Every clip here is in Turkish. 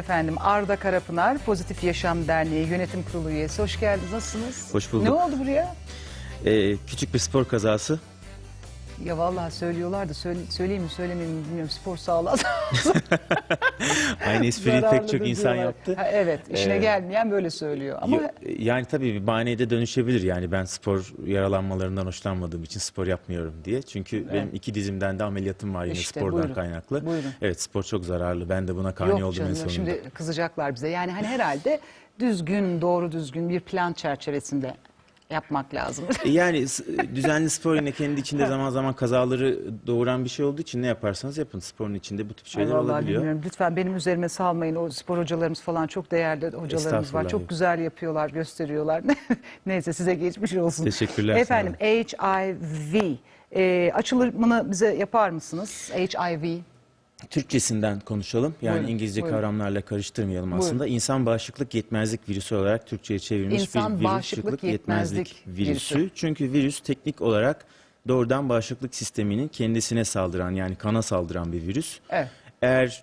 Efendim Arda Karapınar Pozitif Yaşam Derneği Yönetim Kurulu üyesi. Hoş geldiniz. Nasılsınız? Hoş bulduk. Ne oldu buraya? Ee, küçük bir spor kazası. Ya vallahi söylüyorlar da söyle, söyleyeyim mi söylemeyeyim mi bilmiyorum. Spor sağlığı Aynı espriyi pek zararlıdır çok insan diyorlar. yaptı. Ha, evet işine Ee, gelmeyen böyle söylüyor. Ama Yo- Yani tabii bir bahaneye de dönüşebilir yani ben spor yaralanmalarından hoşlanmadığım için spor yapmıyorum diye. Çünkü benim iki dizimden de ameliyatım var yine İşte, spordan buyurun, kaynaklı. buyurun. Evet spor çok zararlı. Ben de buna kani yok oldum en canım sonunda. şimdi kızacaklar bize. Yani hani herhalde düzgün doğru düzgün bir plan çerçevesinde yapmak lazım. E Yani s- düzenli spor yine kendi içinde zaman zaman kazaları doğuran bir şey olduğu için ne yaparsanız yapın. Sporun içinde bu tip Ay şeyler vallahi olabiliyor. bilmiyorum. Lütfen benim üzerime salmayın. O spor hocalarımız falan çok değerli hocalarımız var. Çok güzel yapıyorlar, gösteriyorlar. Neyse size geçmiş olsun. Teşekkürler, Efendim HIV e, açılımını bize yapar mısınız? HIV. Türkçesinden konuşalım. Yani Buyurun, İngilizce buyurun. kavramlarla karıştırmayalım Buyurun. aslında. İnsan bağışıklık yetmezlik virüsü olarak Türkçe'ye çevrilmiş İnsan bir bağışıklık yetmezlik virüsü. virüsü. Çünkü virüs teknik olarak doğrudan bağışıklık sisteminin kendisine saldıran yani kana saldıran bir virüs. Evet. Eğer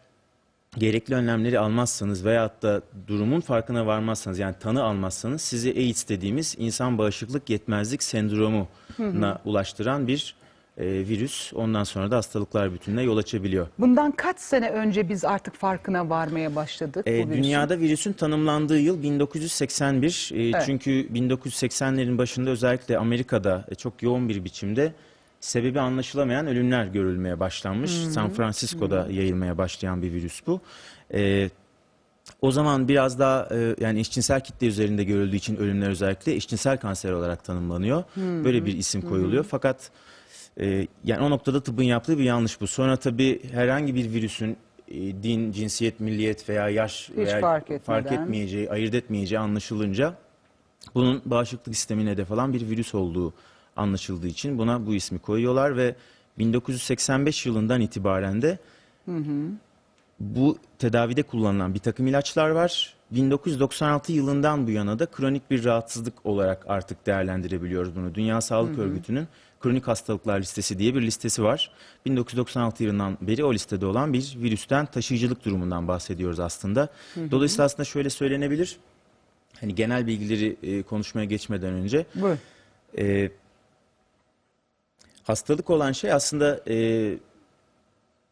gerekli önlemleri almazsanız veyahut da durumun farkına varmazsanız yani tanı almazsanız sizi AIDS dediğimiz insan bağışıklık yetmezlik sendromuna ulaştıran bir e, virüs. Ondan sonra da hastalıklar bütününe yol açabiliyor. Bundan kaç sene önce biz artık farkına varmaya başladık Ee, bu virüsün? dünyada virüsün tanımlandığı yıl 1981. Ee, Evet. Çünkü 1980'lerin başında özellikle Amerika'da e, çok yoğun bir biçimde sebebi anlaşılamayan ölümler görülmeye başlanmış. San Francisco'da yayılmaya başlayan bir virüs bu. Ee, o zaman biraz daha e, yani eşcinsel kitle üzerinde görüldüğü için ölümler özellikle eşcinsel kanser olarak tanımlanıyor. Böyle bir isim koyuluyor. Fakat e, yani o noktada tıbbın yaptığı bir yanlış bu. Sonra tabii herhangi bir virüsün e, din, cinsiyet, milliyet veya yaş veya fark etmeden. etmeyeceği, ayırt etmeyeceği anlaşılınca bunun bağışıklık sistemine hedef alan bir virüs olduğu anlaşıldığı için buna bu ismi koyuyorlar ve 1985 yılından itibaren de bu tedavide kullanılan bir takım ilaçlar var. 1996 yılından bu yana da kronik bir rahatsızlık olarak artık değerlendirebiliyoruz bunu. Dünya Sağlık Örgütü'nün kronik hastalıklar listesi diye bir listesi var. 1996 yılından beri o listede olan bir virüsten taşıyıcılık durumundan bahsediyoruz aslında. Dolayısıyla aslında şöyle söylenebilir. Hani genel bilgileri e, konuşmaya geçmeden önce Buyurun. e, hastalık olan şey aslında e,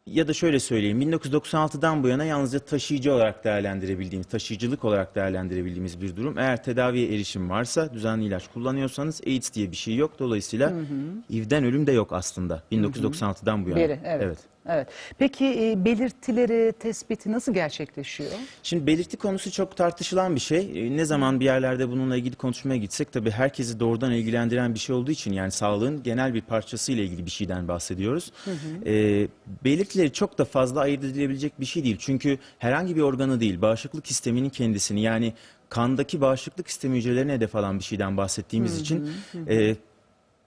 ya da şöyle söyleyeyim 1996'dan bu yana yalnızca taşıyıcı olarak değerlendirebildiğimiz, taşıyıcılık olarak değerlendirebildiğimiz bir durum. Eğer tedaviye erişim varsa, düzenli ilaç kullanıyorsanız AIDS diye bir şey yok. Dolayısıyla IV'den ölüm de yok aslında 1996'dan bu yana. Beri, evet. evet. Peki e, belirtileri tespiti nasıl gerçekleşiyor? Şimdi belirti konusu çok tartışılan bir şey. Ee, Ne zaman bir yerlerde bununla ilgili konuşmaya gitsek tabii herkesi doğrudan ilgilendiren bir şey olduğu için yani sağlığın genel bir parçası ile ilgili bir şeyden bahsediyoruz. Ee, belirtileri çok da fazla ayırt edilebilecek bir şey değil. Çünkü herhangi bir organı değil, bağışıklık sisteminin kendisini yani kandaki bağışıklık sistemi hücrelerine hedef alan bir şeyden bahsettiğimiz için e,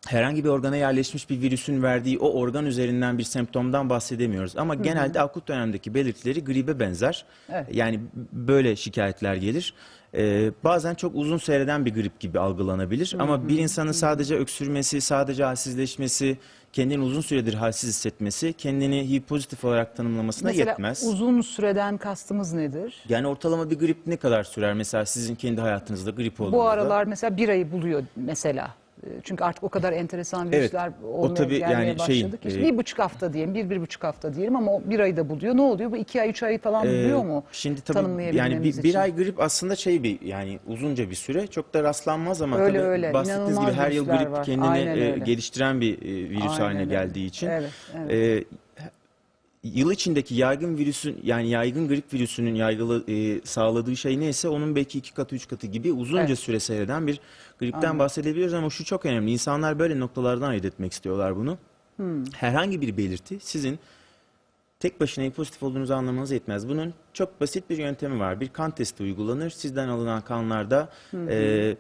herhangi bir organa yerleşmiş bir virüsün verdiği o organ üzerinden bir semptomdan bahsedemiyoruz. Ama genelde akut dönemdeki belirtileri gribe benzer. Evet. Yani böyle şikayetler gelir. Ee, bazen çok uzun seyreden bir grip gibi algılanabilir. Ama bir insanın sadece öksürmesi, sadece halsizleşmesi, kendini uzun süredir halsiz hissetmesi, kendini HIV pozitif olarak tanımlamasına Mesela yetmez. uzun süreden kastımız nedir? Yani ortalama bir grip ne kadar sürer? Mesela sizin kendi hayatınızda grip olduğunuzda. Bu aralar mesela bir ayı buluyor mesela. E, Çünkü artık o kadar enteresan Evet, virüsler o olmaya tabii gelmeye yani şeyin, başladı ki. e, bir buçuk hafta diyelim, bir, bir buçuk hafta diyelim ama o bir ayı da buluyor. Ne oluyor? Bu iki ay, üç ay falan Ee, buluyor mu? Şimdi tabii yani bir, bir ay grip aslında şey bir yani uzunca bir süre çok da rastlanmaz ama Öyle, tabii öyle. bahsettiğiniz gibi İnanılmaz her yıl grip var. kendini e, geliştiren bir e, virüs Aynen haline öyle. geldiği için Evet, evet. e, yıl içindeki yaygın virüsün yani yaygın grip virüsünün yaygılı e, sağladığı şey neyse onun belki iki katı üç katı gibi uzunca Evet. süre seyreden bir gripten bahsedebiliyoruz ama şu çok önemli. İnsanlar böyle noktalardan ayırt etmek istiyorlar bunu. Hmm. Herhangi bir belirti sizin tek başına pozitif olduğunuzu anlamanız yetmez. Bunun çok basit bir yöntemi var. Bir kan testi uygulanır. Sizden alınan kanlarda e,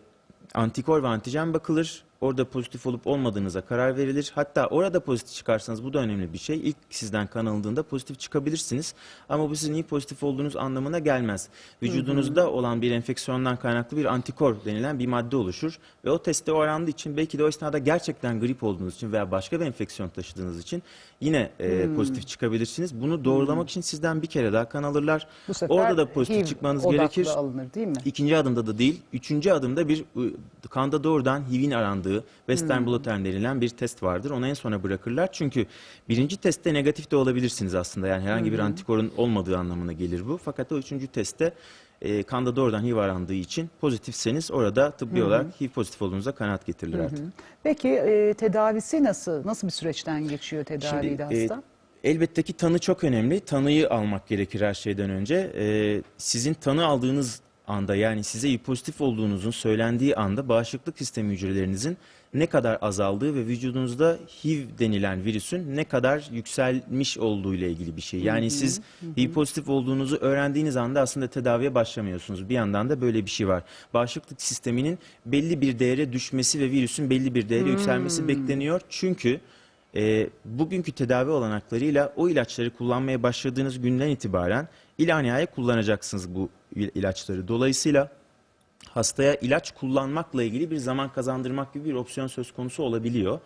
antikor ve antijen bakılır. Orada pozitif olup olmadığınıza karar verilir. Hatta orada pozitif çıkarsanız bu da önemli bir şey. İlk sizden kan alındığında pozitif çıkabilirsiniz. Ama bu sizin iyi pozitif olduğunuz anlamına gelmez. Vücudunuzda olan bir enfeksiyondan kaynaklı bir antikor denilen bir madde oluşur. Ve o testte o arandığı için belki de o esnada gerçekten grip olduğunuz için veya başka bir enfeksiyon taşıdığınız için yine e, pozitif çıkabilirsiniz. Bunu doğrulamak için sizden bir kere daha kan alırlar. Bu sefer Orada da pozitif HIV çıkmanız gerekir. alınır değil mi? İkinci adımda da değil, üçüncü adımda bir ı, kanda doğrudan HIV'in arandığı Western blot denilen bir test vardır. Onu en sona bırakırlar. Çünkü birinci testte negatif de olabilirsiniz aslında. Yani herhangi bir antikorun olmadığı anlamına gelir bu. Fakat o üçüncü testte e, kanda doğrudan HIV arandığı için pozitifseniz orada tıbbi olarak HIV pozitif olduğunuza kanaat getirirler artık. Peki e, tedavisi nasıl? Nasıl bir süreçten geçiyor tedaviyle e, hasta? elbette ki tanı çok önemli. Tanıyı almak gerekir her şeyden önce. E, sizin tanı aldığınız anda yani size pozitif olduğunuzun söylendiği anda bağışıklık sistemi hücrelerinizin ne kadar azaldığı ve vücudunuzda HIV denilen virüsün ne kadar yükselmiş olduğu ile ilgili bir şey. Yani siz HIV pozitif olduğunuzu öğrendiğiniz anda aslında tedaviye başlamıyorsunuz. Bir yandan da böyle bir şey var. Bağışıklık sisteminin belli bir değere düşmesi ve virüsün belli bir değere yükselmesi bekleniyor. Çünkü e, bugünkü tedavi olanaklarıyla o ilaçları kullanmaya başladığınız günden itibaren ilaniyaya kullanacaksınız bu il- ilaçları. Dolayısıyla hastaya ilaç kullanmakla ilgili bir zaman kazandırmak gibi bir opsiyon söz konusu olabiliyor.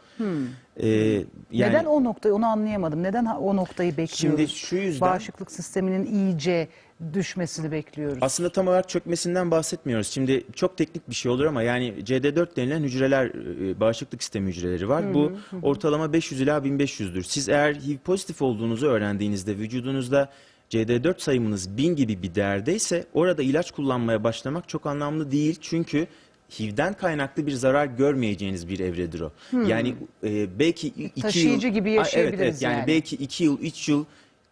E, yani Neden o noktayı onu anlayamadım. Neden o noktayı bekliyoruz? Şimdi şu yüzden- Bağışıklık sisteminin iyice düşmesini bekliyoruz. Aslında tam olarak çökmesinden bahsetmiyoruz. Şimdi çok teknik bir şey olur ama yani CD4 denilen hücreler, e, bağışıklık sistemi hücreleri var. Bu ortalama 500 ila 1500'dür. Siz eğer HIV pozitif olduğunuzu öğrendiğinizde vücudunuzda CD4 sayımınız 1000 gibi bir değerdeyse orada ilaç kullanmaya başlamak çok anlamlı değil. Çünkü HIV'den kaynaklı bir zarar görmeyeceğiniz bir evredir o. Yani e, belki 2 yıl... Taşıyıcı gibi Aa, Evet, yaşayabiliriz evet, yani. yani. belki 2 yıl, 3 yıl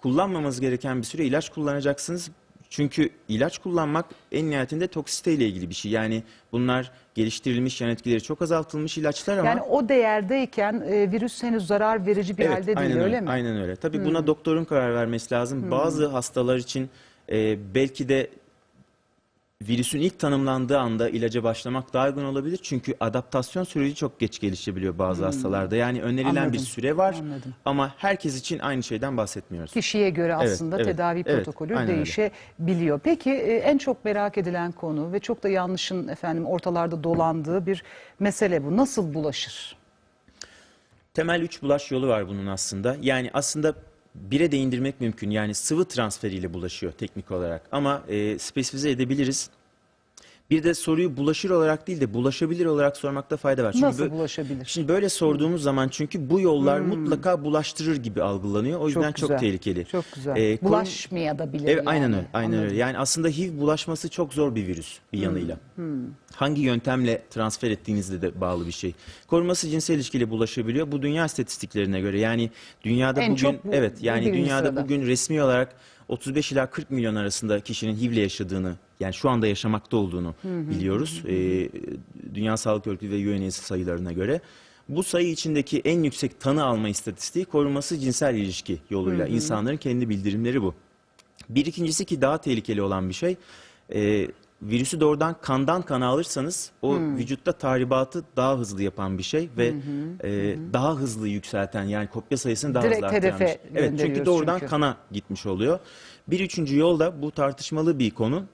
kullanmamanız gereken bir süre ilaç kullanacaksınız. Çünkü ilaç kullanmak en nihayetinde toksite ile ilgili bir şey. Yani bunlar geliştirilmiş yan etkileri çok azaltılmış ilaçlar ama Yani o değerdeyken e, virüs henüz zarar verici bir evet, halde değil aynen öyle mi? Hmm. Aynen öyle. Tabii buna doktorun karar vermesi lazım. Bazı hastalar için e, belki de virüsün ilk tanımlandığı anda ilaca başlamak daha uygun olabilir. Çünkü adaptasyon süreci çok geç gelişebiliyor bazı hastalarda. Yani önerilen bir Hmm. Anladım, süre var anladım. ama herkes için aynı şeyden bahsetmiyoruz. Kişiye göre Evet, aslında evet, tedavi evet, protokolü aynen öyle. değişebiliyor. Peki e, en çok merak edilen konu ve çok da yanlışın efendim ortalarda dolandığı bir mesele bu. Nasıl bulaşır? Temel üç bulaş yolu var bunun aslında. Yani aslında bire de indirmek mümkün. Yani sıvı transferiyle bulaşıyor teknik olarak. Ama e, spesifize edebiliriz. Bir de soruyu bulaşır olarak değil de bulaşabilir olarak sormakta fayda var. Çünkü Nasıl bulaşabilir? Şimdi böyle sorduğumuz zaman çünkü bu yollar mutlaka bulaştırır gibi algılanıyor. O yüzden çok, güzel, tehlikeli. Çok güzel. Ee, korun- Bulaşmaya da bilir Evet, yani. aynen öyle. Aynen öyle. Yani aslında HIV bulaşması çok zor bir virüs bir yanıyla. Hangi yöntemle transfer ettiğinizde de bağlı bir şey. Korunması cinsel ilişkiyle bulaşabiliyor. Bu dünya istatistiklerine göre yani dünyada En bugün çok bu- evet yani birinci dünyada sırada. bugün resmi olarak 35 ila 40 milyon arasında kişinin HIV'le yaşadığını yani şu anda yaşamakta olduğunu biliyoruz. Ee, Dünya Sağlık Örgütü ve UNAIDS sayılarına göre. Bu sayı içindeki en yüksek tanı alma istatistiği korunması cinsel ilişki yoluyla. İnsanların kendi bildirimleri bu. Bir ikincisi ki daha tehlikeli olan bir şey, e, virüsü doğrudan kandan kana alırsanız o vücutta tahribatı daha hızlı yapan bir şey ve e, daha hızlı yükselten yani kopya sayısını daha Direkt hızlı arttıran şey. Evet çünkü doğrudan çünkü. kana gitmiş oluyor. Bir üçüncü yol da bu tartışmalı bir konu.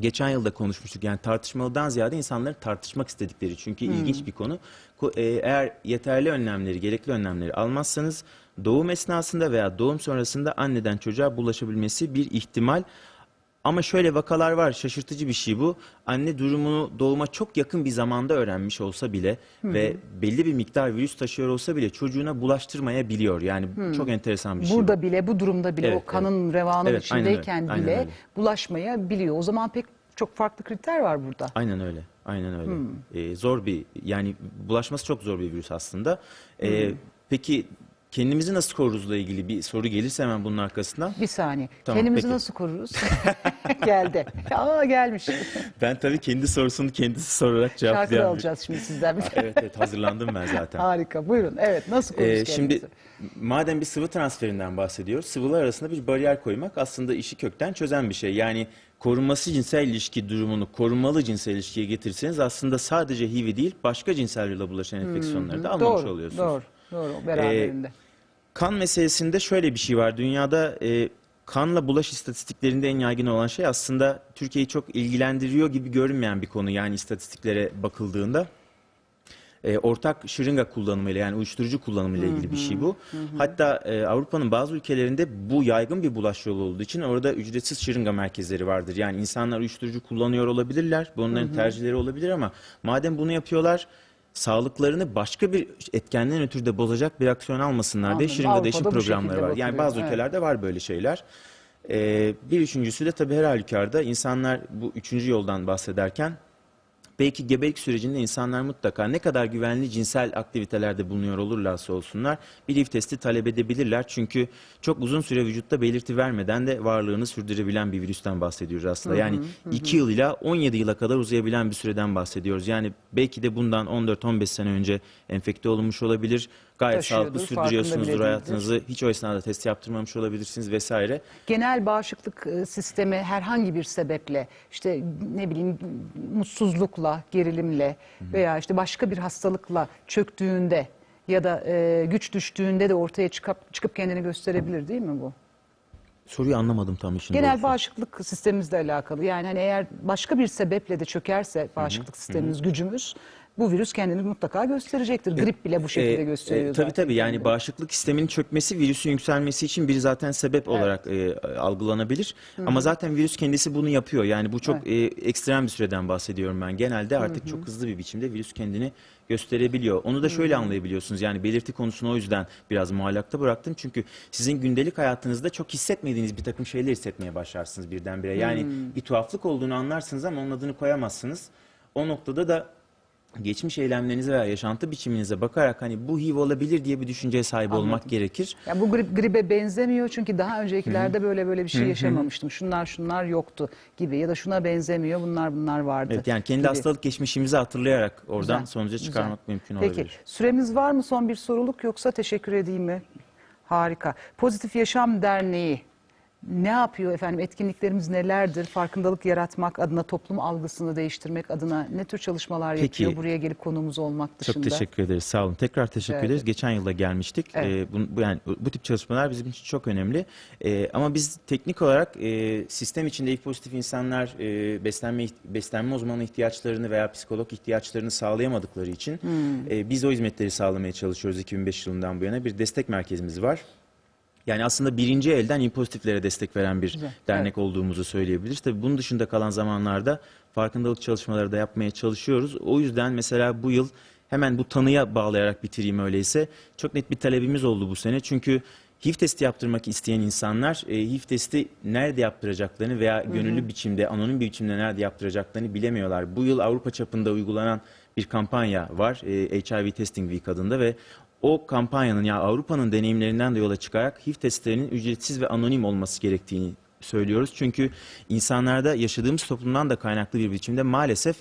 Geçen yılda konuşmuştuk yani tartışmalıdan ziyade insanların tartışmak istedikleri çünkü ilginç bir konu. Ko- e, Eğer yeterli önlemleri, gerekli önlemleri almazsanız doğum esnasında veya doğum sonrasında anneden çocuğa bulaşabilmesi bir ihtimal. Ama şöyle vakalar var, şaşırtıcı bir şey bu. Anne durumunu doğuma çok yakın bir zamanda öğrenmiş olsa bile ve belli bir miktar virüs taşıyor olsa bile çocuğuna bulaştırmayabiliyor. Yani çok enteresan bir şey. bu. Burada bile bu durumda bile Evet, o kanın revanın Evet, aynen öyle, içindeyken aynen bile öyle. bulaşmayabiliyor. O zaman pek çok farklı kriter var burada. Aynen öyle. Aynen öyle. Ee, zor bir yani bulaşması çok zor bir virüs aslında. Ee, Peki kendimizi nasıl koruruzla ilgili bir soru gelirse hemen bunun arkasından. Bir saniye. Tamam, Kendimizi peki. nasıl koruruz? Geldi. Aa gelmiş. Ben tabii kendi sorusunu kendisi sorarak Şarkı cevaplayan bir- alacağız şimdi sizden. Evet evet hazırlandım ben zaten. Harika. Buyurun. Evet. Nasıl koruruz Ee, şimdi madem bir sıvı transferinden bahsediyoruz, sıvılar arasında bir bariyer koymak aslında işi kökten çözen bir şey. Yani korunması cinsel ilişki durumunu korumalı cinsel ilişkiye getirseniz aslında sadece HIV değil başka cinsel yolla bulaşan enfeksiyonları da almamış Doğru. oluyorsunuz. Doğru. Doğru. Beraberinde. Kan meselesinde şöyle bir şey var. Dünyada e, kanla bulaş istatistiklerinde en yaygın olan şey aslında Türkiye'yi çok ilgilendiriyor gibi görünmeyen bir konu. Yani istatistiklere bakıldığında e, ortak şırınga kullanımıyla yani uyuşturucu kullanımıyla ilgili bir şey bu. Hatta e, Avrupa'nın bazı ülkelerinde bu yaygın bir bulaş yolu olduğu için orada ücretsiz şırınga merkezleri vardır. Yani insanlar uyuşturucu kullanıyor olabilirler. Bu onların tercihleri olabilir ama madem bunu yapıyorlar sağlıklarını başka bir etkenden ötürü de bozacak bir aksiyon almasınlar diye Anladım. şırınga değişim Avrupa'da bu programları şekilde var. Yani bakılıyor. bazı Evet. ülkelerde var böyle şeyler. Ee, bir üçüncüsü de tabii her halükarda insanlar bu üçüncü yoldan bahsederken belki gebelik sürecinde insanlar mutlaka ne kadar güvenli cinsel aktivitelerde bulunuyor olurlarsa olsunlar bir HIV testi talep edebilirler. Çünkü çok uzun süre vücutta belirti vermeden de varlığını sürdürebilen bir virüsten bahsediyoruz aslında. Yani 2 yıl ile 17 yıla kadar uzayabilen bir süreden bahsediyoruz. Yani belki de bundan 14-15 sene önce enfekte olunmuş olabilir. Gayet sağlıklı sürdürüyorsunuzdur hayatınızı. Hiç o esnada test yaptırmamış olabilirsiniz vesaire. genel bağışıklık e, sistemi herhangi bir sebeple işte ne bileyim mutsuzlukla, gerilimle veya işte başka bir hastalıkla çöktüğünde ya da e, güç düştüğünde de ortaya çıkıp çıkıp kendini gösterebilir değil mi bu? Soruyu anlamadım tam işin Genel doğrusu. bağışıklık sistemimizle alakalı. Yani hani eğer başka bir sebeple de çökerse bağışıklık sistemimiz, gücümüz bu virüs kendini mutlaka gösterecektir. Grip bile bu şekilde E, gösteriyor e, tabii zaten tabii yani bağışıklık sisteminin çökmesi virüsün yükselmesi için bir zaten sebep olarak e, algılanabilir. Ama zaten virüs kendisi bunu yapıyor. Yani bu çok e, ekstrem bir süreden bahsediyorum ben. Genelde artık çok hızlı bir biçimde virüs kendini gösterebiliyor. Onu da şöyle anlayabiliyorsunuz. Yani belirti konusunu o yüzden biraz muallakta bıraktım. Çünkü sizin gündelik hayatınızda çok hissetmediğiniz bir takım şeyler hissetmeye başlarsınız birdenbire. Yani bir tuhaflık olduğunu anlarsınız ama onun adını koyamazsınız. O noktada da geçmiş eylemlerinize veya yaşantı biçiminize bakarak hani bu HIV olabilir diye bir düşünceye sahip olmak gerekir. Ya bu grip, gribe benzemiyor çünkü daha öncekilerde böyle böyle bir şey yaşamamıştım. Şunlar şunlar yoktu gibi ya da şuna benzemiyor bunlar bunlar vardı. Evet yani kendi gibi. hastalık geçmişimizi hatırlayarak oradan Güzel, sonuca güzel. çıkarmak mümkün Peki olabilir. süremiz var mı son bir soruluk yoksa teşekkür edeyim mi? Harika. Pozitif Yaşam Derneği ne yapıyor efendim? Etkinliklerimiz nelerdir? Farkındalık yaratmak adına, toplum algısını değiştirmek adına ne tür çalışmalar Peki. yapıyor? Buraya gelip konuğumuz olmak dışında. Çok teşekkür ederiz. Sağ olun. Tekrar teşekkür Evet. ederiz. Geçen yılda gelmiştik. Evet. Ee, bu, bu- yani bu tip çalışmalar bizim için çok önemli. Ee, ama biz teknik olarak e, sistem içinde ilk pozitif insanlar e, beslenme beslenme uzmanı ihtiyaçlarını veya psikolog ihtiyaçlarını sağlayamadıkları için Hmm. e, biz o hizmetleri sağlamaya çalışıyoruz 2005 yılından bu yana. Bir destek merkezimiz var. Yani aslında birinci elden impozitiflere destek veren bir Güzel, dernek olduğumuzu söyleyebiliriz. Tabii bunun dışında kalan zamanlarda farkındalık çalışmaları da yapmaya çalışıyoruz. O yüzden mesela bu yıl hemen bu tanıya bağlayarak bitireyim öyleyse. Çok net bir talebimiz oldu bu sene. Çünkü HIV testi yaptırmak isteyen insanlar e, HIV testi nerede yaptıracaklarını veya gönüllü biçimde, anonim bir biçimde nerede yaptıracaklarını bilemiyorlar. Bu yıl Avrupa çapında uygulanan bir kampanya var. e, HIV Testing Week adında ve o kampanyanın ya Avrupa'nın deneyimlerinden de yola çıkarak HIV testlerinin ücretsiz ve anonim olması gerektiğini söylüyoruz. Çünkü insanlarda yaşadığımız toplumdan da kaynaklı bir biçimde maalesef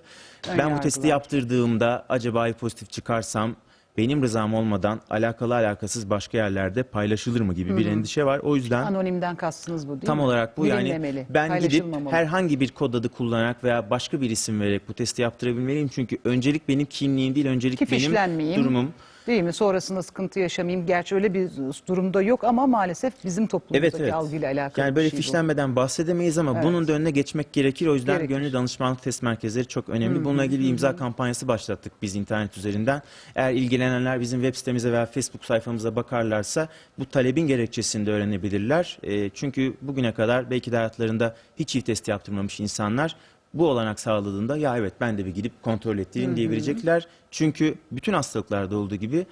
Ön ben bu testi yaptırdığımda acaba pozitif çıkarsam benim rızam olmadan alakalı alakasız başka yerlerde paylaşılır mı gibi bir endişe var. O yüzden Anonimden kastınız bu değil Tam mi? olarak bu yani ben gidip herhangi bir kod adı kullanarak veya başka bir isim vererek bu testi yaptırabilmeliyim. Çünkü öncelik benim kimliğim değil, öncelik Ki benim durumum. Değil mi? Sonrasında sıkıntı yaşamayayım. Gerçi öyle bir durumda yok ama maalesef bizim toplumumuzdaki Evet evet. algıyla alakalı Yani böyle şey bu. fişlenmeden bahsedemeyiz ama Evet. bunun da önüne geçmek gerekir. O yüzden Gerekir. gönüllü danışmanlık test merkezleri çok önemli. Bununla ilgili bir imza kampanyası başlattık biz internet üzerinden. Eğer ilgilenenler bizim web sitemize veya Facebook sayfamıza bakarlarsa bu talebin gerekçesini de öğrenebilirler. E, çünkü bugüne kadar belki de hayatlarında hiç HIV testi yaptırmamış insanlar bu olanak sağladığında ya evet ben de bir gidip kontrol ettireyim diyebilecekler. Çünkü bütün hastalıklarda olduğu gibi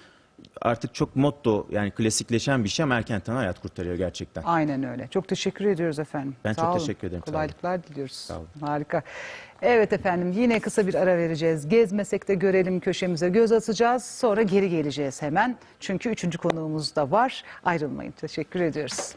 artık çok motto yani klasikleşen bir şey ama erken tanı hayat kurtarıyor gerçekten. Aynen öyle. Çok teşekkür ediyoruz efendim. Ben Sağ çok olun. teşekkür ederim, sağ. Kolaylıklar diliyoruz. Sağ olun. Harika. Evet efendim yine kısa bir ara vereceğiz. Gezmesek de görelim köşemize göz atacağız. Sonra geri geleceğiz hemen. Çünkü üçüncü konuğumuz da var. Ayrılmayın. Teşekkür ediyoruz.